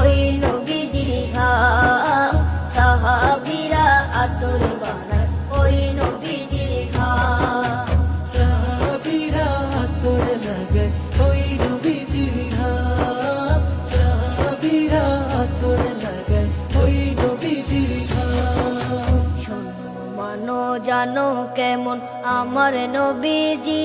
ওই নবীজির ঘাম সাহাবিরা আতর বানায়। ওই নবীজির ঘাম সাহাবীরা আতর লাগায় ওই নবীজির ঘাম সাহাবীরা আতর লাগায় ওই নবীজির ঘাম শোনো মানো জানো কেমন আমার নবীজি।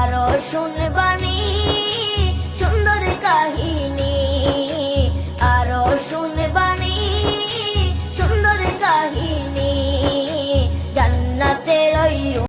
কারও শুনবানি।